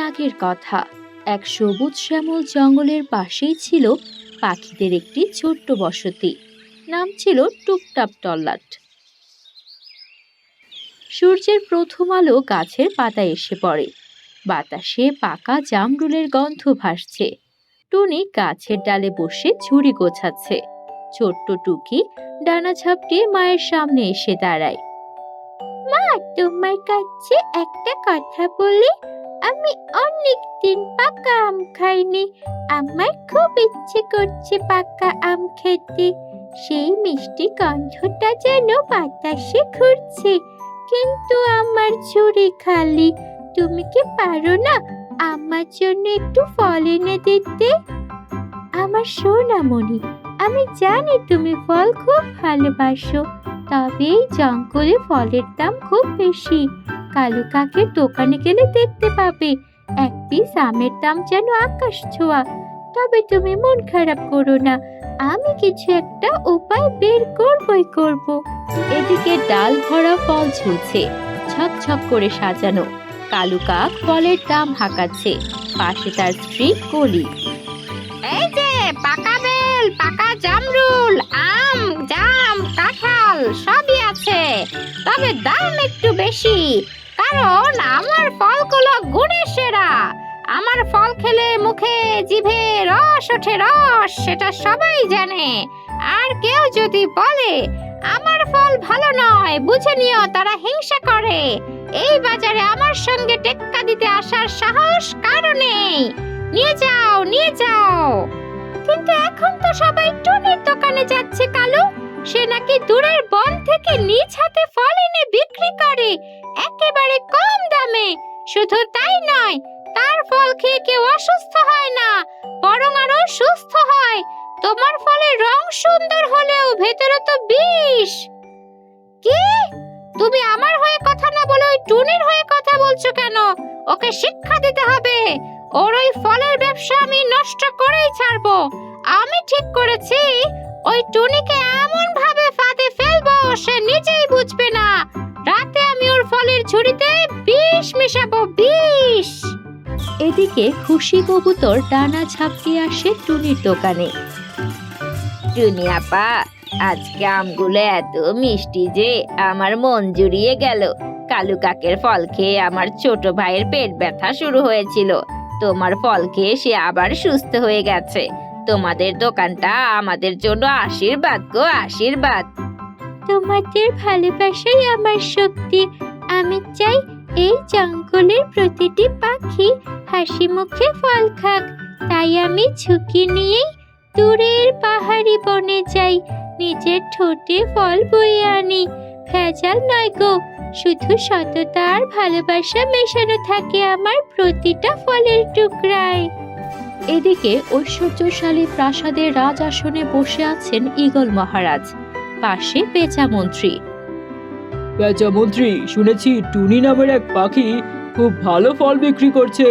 আগের কথা। এক সবুজ শ্যামল জঙ্গলের পাশেই ছিল পাখিদের একটি ছোট্ট বসতি। নাম ছিল টুপটাপ টল্লাট। সূর্যের প্রথম আলো গাছের পাতায় এসে পড়ে। বাতাসে পাকা জামরুলের গন্ধ ভাসছে। টুনি গাছের ডালে বসে ঝুড়ি গোছাচ্ছে। ছোট্ট টুকি ডানা ঝাপটিয়ে মায়ের সামনে এসে দাঁড়ায়। মা, তোমার কাছে একটা কথা বলি। আমি অনেক দিন পাকা আম খাইনি। আমার খুব ইচ্ছে করছে পাকা আম খেতে। সেই মিষ্টি গন্ধটা যেন বাতাসে ঘুরছে। কিন্তু আমার ঝুড়ি খালি। তুমি কি পারো না আমার জন্য একটু ফল এনে দিতে? আমার সোনামণি আমি জানি তুমি ফল খুব ভালোবাসো। তবে এই জঙ্গলে ফলের দাম খুব বেশি। কালু কাকের দোকানে গেলে দেখতে পাবে, এক পিস আমের দাম যেন আকাশ ছোঁয়া। তবে তুমি মন খারাপ করো না, আমি কিছু একটা উপায় বের করবই করব। এদিকে ডাল ভরা ফল ঝুলছে ছক করে সাজানো। কালু কাক ফলের দাম হাঁকাচ্ছে, পাশে তার স্ত্রী কলি। এই যে, পাকা বেল, পাকা জামরুল জাম সবই আছে। তবে দাম একটু বেশি, কারণ আমার ফলগুলো গুণে সেরা। আমার ফল খেলে মুখে জিভে রস ওঠে রস, সেটা সবাই জানে। আর কেউ যদি বলে, আমার ফল ভালো নয়, বুঝে নিও তারা হিংসা করে। এই বাজারে আমার সঙ্গে টেক্কা দিতে আসার সাহস কারও নেই। নিয়ে যাও নিয়ে যাও। কিন্তু এখন তো সবাই টুনির দোকানে যাচ্ছে, কালু। সে নাকি দূরের বন থেকে নিজ হাতে ফল এনে বিক্রি করে। একেবারে কম দামে। শুধু তাই নয়, তার ফল খেয়ে কেউ অসুস্থ হয় না, বরং আরও সুস্থ হয়। তোমার ফলের রং সুন্দর হলেও ভেতরে তো বিষ। কি? তুমি আমার হয়ে কথা না বলে ওই টুনির হয়ে কথা বলছো কেন? ওকে শিক্ষা দিতে হবে। ওর ওই ফলের ব্যবসা আমি নষ্ট করেই ছাড়বো। আমি ঠিক করেছি, ওই টুনিকে সে নিজেই বুঝবে না। রাতে আমি ওর ফলের ঝুড়িতে বিষ মিশাবো, বিষ। এদিকে খুশি কবুতর ডানা ঝাপটিয়ে আসে টুনির দোকানে। টুনি আপা, আজকে আমগুলো এত মিষ্টি যে আমার মন জুড়িয়ে গেল। কালু কাকের ফল খেয়ে আমার ছোট ভাইয়ের পেট ব্যথা শুরু হয়েছিল। তোমার ফল খেয়ে সে আবার সুস্থ হয়ে গেছে। তোমাদের দোকানটা আমাদের জন্য আশীর্বাদ গো, আশীর্বাদ। তোমাদের ভালোবাসাই আমার শক্তি। আমি চাই এই জঙ্গলের প্রতিটি পাখি হাসি মুখে ফল খাক। তাই আমি ঝুঁকি নিয়েই দূরের পাহাড়ি বনে যাই, নিজের ঠোঁটে ফল বয়ে আনি। ভেজাল নয় গো, শুধু সততা আর ভালোবাসা মেশানো থাকে আমার প্রতিটা ফলের টুকরায়। এদিকে ঐশ্বর্যশালী প্রাসাদের রাজ আসনে বসে আছেন ঈগল মহারাজ। পাশে পেঁচা মন্ত্রী। পেঁচা মন্ত্রী, শুনেছি টুনি নামের এক পাখি খুব ভালো ফল বিক্রি করছে।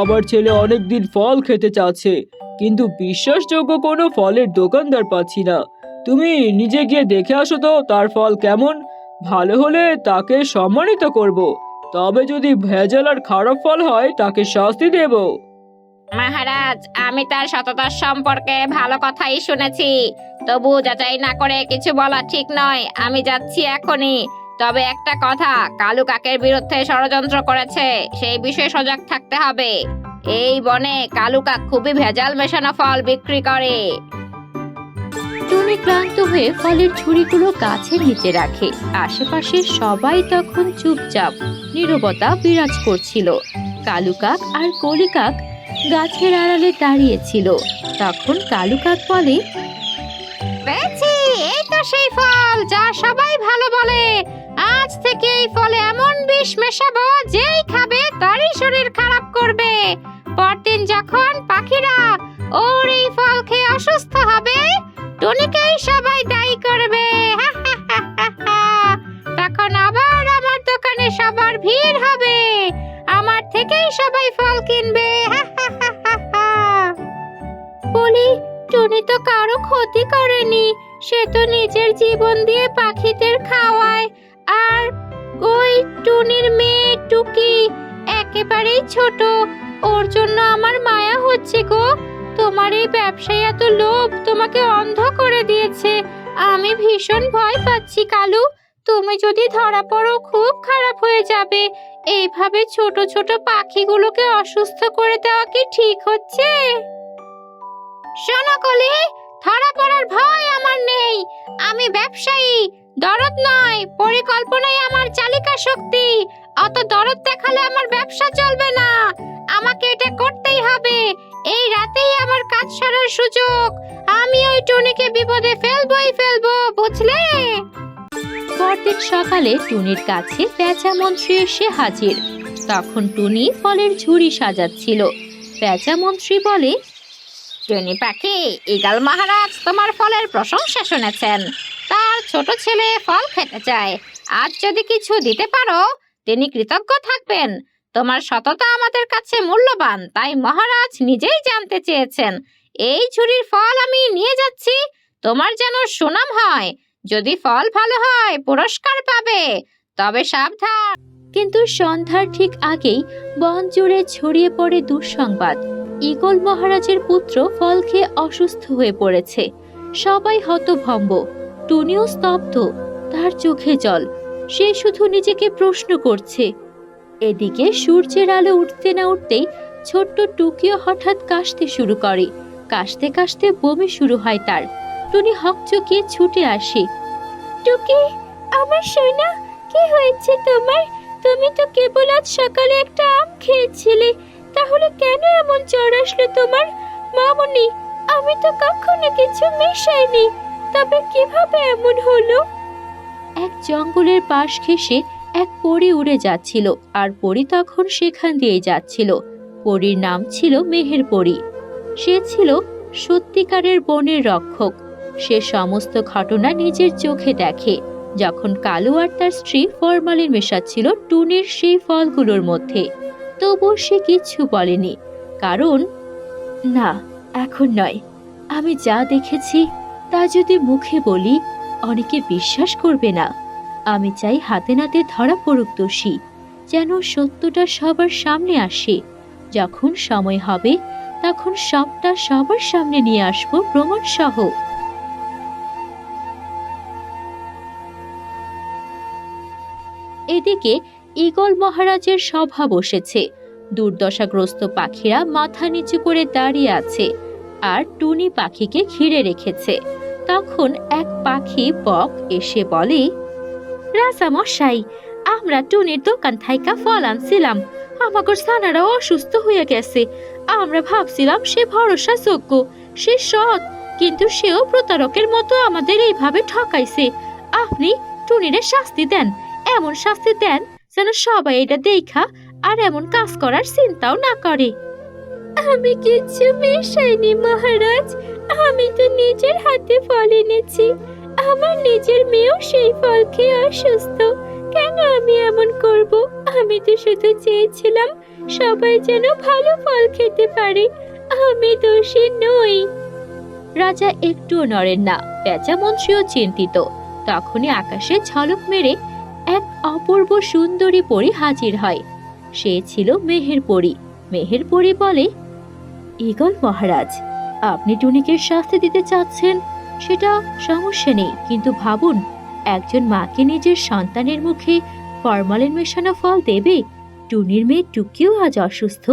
আমার ছেলে অনেকদিন ফল খেতে চাচ্ছে, কিন্তু বিশ্বাসযোগ্য কোনো ফলের দোকানদার পাচ্ছি না। তুমি নিজে গিয়ে দেখে আসো তো, তার ফল কেমন? ভালো হলে তাকে সম্মানিত করব, তবে যদি ভেজাল আর খারাপ ফল হয়, তাকে শাস্তি দেব। মহারাজ, আমি তার সততার সম্পর্কে ভালো কথাই শুনেছি। তবু যাচাই না করে কিছু বলা ঠিক নয়, আমি যাচ্ছি এখনই। তবে একটা কথা, কালু কাকের বিরুদ্ধে ষড়যন্ত্র করেছে, সেই বিষয়ে সজাগ থাকতে হবে। এই বনে কালু কাক খুবই ভেজাল মেশানো ফল বিক্রি করে। টুনি ক্লান্ত হয়ে ফলের ঝুড়িগুলো গাছের নিচে রাখে। আশেপাশে সবাই তখন চুপচাপ, নীরবতা বিরাজ করছিল। কালু কাক আর কলি কাক গাছের আড়ালে দাঁড়িয়েছিল। তখন কালু কাক বলে এই তো সেই ফল, যা সবাই ভালো বলে। আজ থেকে এই ফলে এমন বিষ মেশাবো, যেই খাবে তারই শরীর খারাপ করবে। পরদিন যখন পাখিরা ওর এই ফল খেয়ে অসুস্থ হবে, টুনিকেই সবাই দায়ী করবে। তখন আবার আমার দোকানে সবার ভিড় হবে। আমার থেকেই সবাই ফল তো কারও ক্ষতি করেনি। সে তো নিজের জীবন দিয়ে পাখিদের খাওয়ায়। আর ওই টুনির মেয়ে টুকি একেবারেই ছোট। ওর জন্য আমার মায়া হচ্ছে গো। তোমার এই ব্যবসায় এত লোভ তোমাকে অন্ধ করে দিয়েছে। আমি ভীষণ ভয় পাচ্ছি, কালু। তুমি যদি ধরা পড়ো, খুব খারাপ হয়ে যাবে। এইভাবে ছোট ছোট পাখিগুলোকে অসুস্থ করে দেওয়া কি ঠিক হচ্ছে? শোনো কলি, ধরা পড়ার ভয় আমার নেই। আমি ব্যবসায়ী, দরদ নয়, পরিকল্পনাই আমার চালিকা শক্তি। অত দরদ দেখালে আমার ব্যবসা চলবে না। আমাকে এটা করতেই হবে। এই রাতেই আমার কাজ সারার সুযোগ। আমি ওই টুনিকে বিপদে ফেলবই ফেলব, বুঝলে? পরদিন সকালে টুনির কাছে পেঁচা মন্ত্রী এসে হাজির। তখন টুনি ফলের ঝুড়ি সাজাচ্ছিল। পেঁচা মন্ত্রী বলে টুনি পাখি, ইগাল মহারাজ তোমার ফলের প্রশংসা শুনেছেন। তার ছোট ছেলে ফল খেতে চায়। আজ যদি কিছু দিতে পারো, তিনি কৃতজ্ঞ থাকবেন। তোমার সততা আমাদের কাছে মূল্যবান, তাই মহারাজ নিজেই জানতে চেয়েছেন। এই ঝুড়ির ফল আমি নিয়ে যাচ্ছি, তোমার যেন সুনাম হয়। যদি ফল ভালো হয়, পুরস্কার পাবে। তবে সাবধান। কিন্তু সন্ধ্যার ঠিক আগেই বন জুড়ে ছড়িয়ে পড়ে দুঃসংবাদ। ইগল মহারাজের পুত্র ফল খেয়ে অসুস্থ হয়ে পড়েছে। সবাই হতভম্ব। টুনিও স্তব্ধ। তার চোখে জল। সে শুধু নিজেকে প্রশ্ন করছে। এদিকে সূর্যের আলো উঠতে না উঠতেই ছোট্ট টুকিও হঠাৎ কাশতে শুরু করে। কাশতে কাশতে বমি শুরু হয় তার। টুনি হকচকিয়ে ছুটে আসে। টুকি, আমার সোনা, কি হয়েছে তোমার? তুমি তো কেবল আজ সকালে একটা আম খেয়েছিলে। তাহলে কেন এমন জ্বর আসলো তোমার? মামনি, আমি তো কখনো কিছু মেশাইনি। তবে কীভাবে এমন হলো? এক জঙ্গলের পাশ ঘেঁষে এক পরী উড়ে যাচ্ছিল, আর পরী তখন সেখান দিয়ে যাচ্ছিল। পরীর নাম ছিল মেহের পরী। সে ছিল সত্যিকারের বনের রক্ষক। সে সমস্ত ঘটনা নিজের চোখে দেখে। যখন কালু আর তার স্ত্রী ফরমালিন মেশাচ্ছিল টুনির সেই ফলগুলোর মধ্যে। তবুও সে কিচ্ছু বলেনি। কারণ, না, এখন নয়। আমি যা দেখেছি, তা যদি মুখে বলি, অনেকে বিশ্বাস করবে না। আমি চাই হাতে নাতে ধরা পড়ুক দোষী, যেন সত্যটা সবার সামনে আসে। যখন সময় হবে, তখন সবটা সবার সামনে নিয়ে আসব প্রমাণ সহ এদিকে ঈগল মহারাজের সভা বসেছে। দুর্দশাগ্রস্ত পাখিরা মাথা নিচু করে দাঁড়িয়ে আছে আর টুনি পাখিকে ঘিরে রেখেছে। তখন এক পাখি বক এসে বলে রাজামশাই আমরা টুনির দোকান থাইকা ফল আনছিলাম। আমাকে সানারা অসুস্থ হয়ে গেছে। আমরা ভাবছিলাম সে ভরসা যোগ্য সে সৎ, কিন্তু সেও প্রতারকের মতো আমাদের এইভাবে ঠকাইছে। আপনি টুনিরে শাস্তি দেন, এমন শাস্তি দেন যেন সবাই এটা দেখা আর এমন কাজ করার চিন্তাও না করে। আমি কিছু মেশাইনি, মহারাজ। আমি তো নিজের হাতে ফল এনেছি। আমার নিজের মেয়েও সেই ফল খেয়ে অসুস্থ। কেন আমি এমন করব? আমি তো শুধু চেয়েছিলাম সবাই যেন ভালো ফল খেতে পারে। আমি দোষী নই। রাজা একটুও নড়েন না। পেঁচা মন্ত্রীও চিন্তিত। তখনই আকাশে ঝলক মেরে এক অপূর্ব সুন্দরী পরী হাজির হয়। সে ছিল মেহের পরী। মেহের পরী বলে, ইগল মহারাজ, আপনি টুনিকে শাস্তি দিতে চাচ্ছেন? সেটা সমস্যা নেই, কিন্তু ভাবুন, একজন মাকে নিজের সন্তানের মুখে ফরমালিন মেশানো ফল দেবে? টুনির মেয়ে টুকিও আজ অসুস্থ।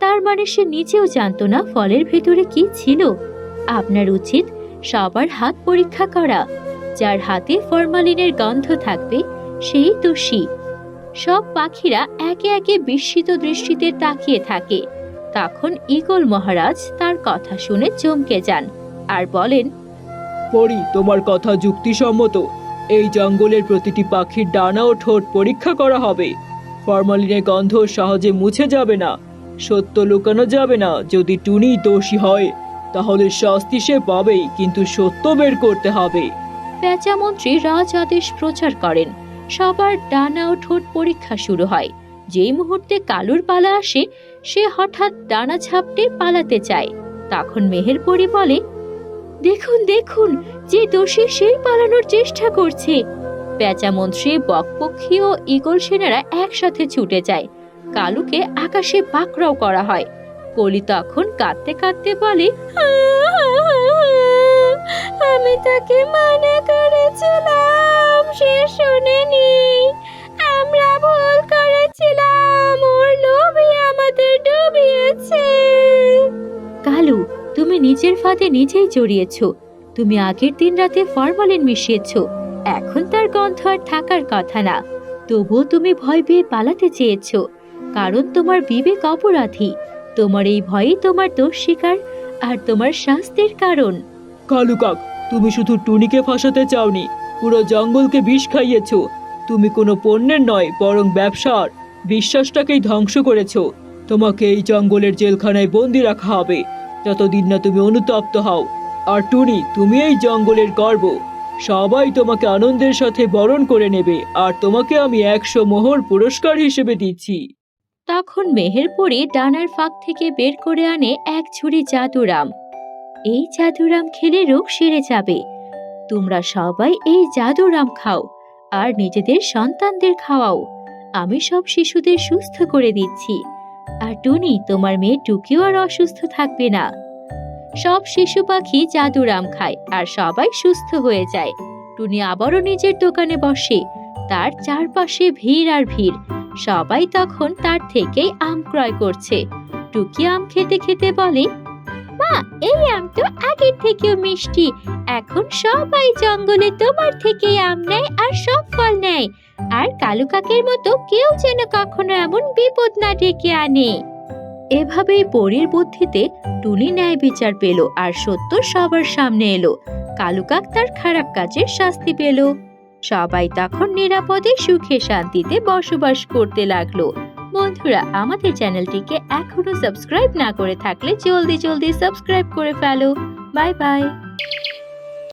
তার মানে সে নিজেও জানতো না ফলের ভেতরে কি ছিল। আপনার উচিত সবার হাত পরীক্ষা করা, যার হাতে ফরমালিনের গন্ধ থাকবে সেই দোষী। সব পাখিরা একে একে বিস্মিত দৃষ্টিতে তাকিয়ে থাকে। তখন ইগল মহারাজ তার কথা শুনে চমকে যান আর বলেন পরি তোমার কথা যুক্তিসম্মত। এই জঙ্গলের প্রতিটি পাখির ডানা ও ঠোঁট পরীক্ষা করা হবে। ফরমালিনের গন্ধ সহজে মুছে যাবে না। সত্য লুকানো যাবে না। যদি টুনি দোষী হয় তাহলে শাস্তি সে পাবেই কিন্তু সত্য বের করতে হবে। পেঁচা মন্ত্রী রাজ আদেশ প্রচার করেন। সবার ডানা ও ঠোঁট পরীক্ষা শুরু হয়। যেই মুহূর্তে কালুর পালা আসে, সে হঠাৎ ডানা ঝাপটে পালাতে চায়। তখন মেহেরপরি বলে, দেখুন দেখুন, যে দোষী সেই পালানোর চেষ্টা করছে। পেঁচা মন্ত্রী বকপক্ষী ও ইগল সেনারা একসাথে ছুটে যায়। কালুকে আকাশে পাকড়াও করা হয়। কলি তখন কাঁদতে কাঁদতে বলে, আমি তাকে মানা করেছিলাম সে নিজের ফাঁদে নিজেই জড়িয়েছো। তুমি আগের দিন রাতে ফরমালিন মিশিয়েছ। এখন তার গন্ধ আর থাকার কথা না। তবুও তুমি ভয় পেয়ে পালাতে চেয়েছো। কারণ তোমার বিবেক অপরাধী। তোমার এই ভয়ই তোমার দোষ স্বীকার আর তোমার শাস্তির কারণ। কালু কাক, তুমি শুধু টুনিকে ফাঁসাতে চাওনি, পুরো জঙ্গলকে বিষ খাইয়েছ। তুমি কোনো পণ্যের নয়, বরং ব্যবসার। বিশ্বাসটাকেই ধ্বংস করেছ। তোমাকে এই জঙ্গলের জেলখানায় বন্দি রাখা হবে। যতদিন না তুমি অনুতপ্ত হও। আর টুনি, তুমি এই জঙ্গলের গর্ব। সবাই তোমাকে আনন্দের সাথে বরণ করে নেবে, আর তোমাকে আমি একশো মোহর পুরস্কার হিসেবে দিচ্ছি। তখন মেহেরপুরি ডানার ফাঁক থেকে বের করে আনে এক ঝুড়ি জাদুরাম। এই জাদুরাম খেলে রোগ সেরে যাবে। তোমরা সবাই এই জাদুরাম খাও, আর নিজেদের সন্তানদের খাওয়াও। আমি সব শিশুদের সুস্থ করে দিচ্ছি। আর টুনি, তোমার মেয়ে টুকিও আর অসুস্থ থাকবে না। সব শিশু পাখি জাদুরাম খায় আর সবাই সুস্থ হয়ে যায়। টুনি আবারও নিজের দোকানে বসে, তার চারপাশে ভিড় আর ভিড়। সবাই তখন তার থেকেই আম ক্রয় করছে। টুকি আম খেতে খেতে বলে, মা, এই আম তো আগের থেকেও মিষ্টি। এখন সবাই জঙ্গলে তোমার থেকেই আম নেয় আর সব ফল নেয়। আর কালু কাকের মতো কেউ যেন কখনো এমন বিপদ না ডেকে আনে। এভাবেই পরীর বুদ্ধিতে টুনি ন্যায় বিচার পেল আর সত্য সবার সামনে এলো। কালু কাক তার খারাপ কাজের শাস্তি পেল। সবাই তখন নিরাপদে সুখে শান্তিতে বসবাস করতে লাগল। বন্ধুরা, আমাদের চ্যানেলটিকে এখনও সাবস্ক্রাইব না করে থাকলে জলদি জলদি সাবস্ক্রাইব করে ফেলো। Bye bye.